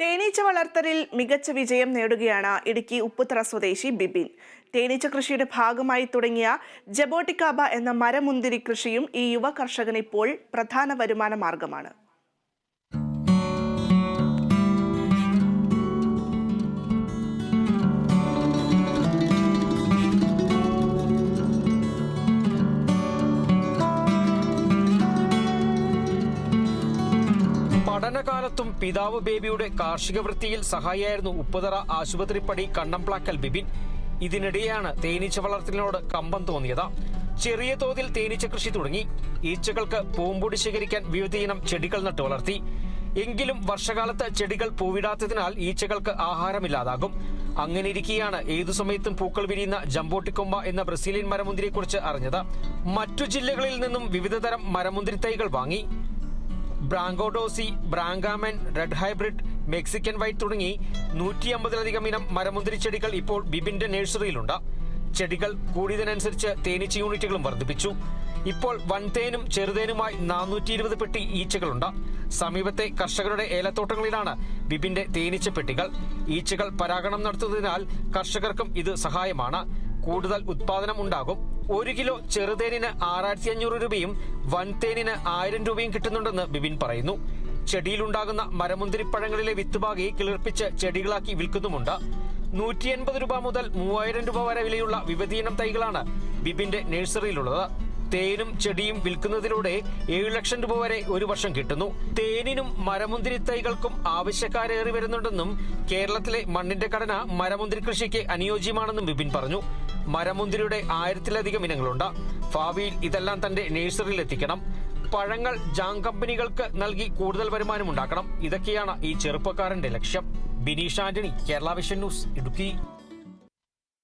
തേനീച്ച വളർത്തലിൽ മികച്ച വിജയം നേടുകയാണ് ഇടുക്കി ഉപ്പുത്തറ സ്വദേശി ബിബിൻ. തേനീച്ച കൃഷിയുടെ ഭാഗമായി തുടങ്ങിയ ജബോട്ടിക്കാബ എന്ന മരമുന്തിരി കൃഷിയും ഈ യുവ കർഷകൻ ഇപ്പോൾ പ്രധാന വരുമാന മാർഗമാണ്. പഠനകാലത്തും പിതാവ് ബേബിയുടെ കാർഷിക വൃത്തിയിൽ സഹായിയായിരുന്നു ഉപ്പുതറ ആശുപത്രിപ്പടി കണ്ണംപ്ലാക്കൽ ബിബിൻ ഇതിനിടെയാണ് തേനീച്ച വളർത്തലിനോട് കമ്പം തോന്നിയത്. ചെറിയ തോതിൽ തേനീച്ച കൃഷി തുടങ്ങി. ഈച്ചകൾക്ക് പൂമ്പൊടി ശേഖരിക്കാൻ വിവിധയിനം ചെടികൾ നട്ടു വളർത്തി. എങ്കിലും വർഷകാലത്ത് ചെടികൾ പൂവിടാത്തതിനാൽ ഈച്ചകൾക്ക് ആഹാരമില്ലാതാകും. അങ്ങനെ ഇരിക്കെയാണ് ഏതു സമയത്തും പൂക്കൾ വിരിയുന്ന ജംബോട്ടിക്കൊമ്പ എന്ന ബ്രസീലിയൻ മരമുന്തിരിയെക്കുറിച്ച് അറിഞ്ഞത്. മറ്റു ജില്ലകളിൽ നിന്നും വിവിധതരം മരമുന്തിരി തൈകൾ വാങ്ങി. ബ്രാങ്കോഡോസി ബ്രാങ്കാമൻ റെഡ് ഹൈബ്രിഡ് മെക്സിക്കൻ വൈറ്റ് തുടങ്ങി നൂറ്റി അമ്പതിലധികം ഇനം മരമുന്തിരി ചെടികൾ ഇപ്പോൾ ബിബിന്റെ നഴ്സറിയിലുണ്ട്. ചെടികൾ കൂടിയതിനനുസരിച്ച് തേനീച്ച യൂണിറ്റുകളും വർദ്ധിപ്പിച്ചു. ഇപ്പോൾ വൻതേനും ചെറുതേനുമായി നാനൂറ്റി ഇരുപത് പെട്ടി ഈച്ചകളുണ്ട്. സമീപത്തെ കർഷകരുടെ ഏലത്തോട്ടങ്ങളിലാണ് ബിബിന്റെ തേനീച്ച പെട്ടികൾ. ഈച്ചകൾ പരാഗണം നടത്തുന്നതിനാൽ കർഷകർക്കും ഇത് സഹായമാണ്. കൂടുതൽ ഉത്പാദനം ഉണ്ടാകും. ഒരു കിലോ ചെറുതേനിന് ആറായിരത്തി അഞ്ഞൂറ് രൂപയും വൻതേനിന് ആയിരം രൂപയും കിട്ടുന്നുണ്ടെന്ന് ബിബിൻ പറയുന്നു. ചെടിയിലുണ്ടാകുന്ന മരമുന്തിരിപ്പഴങ്ങളിലെ വിത്തുപാകി കിളിർപ്പിച്ച് ചെടികളാക്കി വിൽക്കുന്നുമുണ്ട്. നൂറ്റി എൺപത് രൂപ മുതൽ മൂവായിരം രൂപ വരെ വിലയുള്ള വിവിധയിനം തൈകളാണ് ബിബിന്റെ നഴ്സറിയിലുള്ളത്. തേനും ചെടിയും വിൽക്കുന്നതിലൂടെ ഏഴു ലക്ഷം രൂപ വരെ ഒരു വർഷം കിട്ടുന്നു. തേനിനും മരമുന്തിരി തൈകൾക്കും ആവശ്യക്കാരേറി വരുന്നുണ്ടെന്നും കേരളത്തിലെ മണ്ണിന്റെ ഘടന മരമുന്തിരി കൃഷിക്ക് അനുയോജ്യമാണെന്നും ബിബിൻ പറഞ്ഞു. മരമുന്തിരിയുടെ ആയിരത്തിലധികം ഇനങ്ങളുണ്ട്. ഭാവിയിൽ ഇതെല്ലാം തന്റെ നഴ്സറിയിൽ എത്തിക്കണം. പഴങ്ങൾ ജാങ് കമ്പനികൾക്ക് നൽകി കൂടുതൽ വരുമാനം ഉണ്ടാക്കണം. ഇതൊക്കെയാണ് ഈ ചെറുപ്പക്കാരന്റെ ലക്ഷ്യം. Bineesh Antony Kerala vision news Idukki.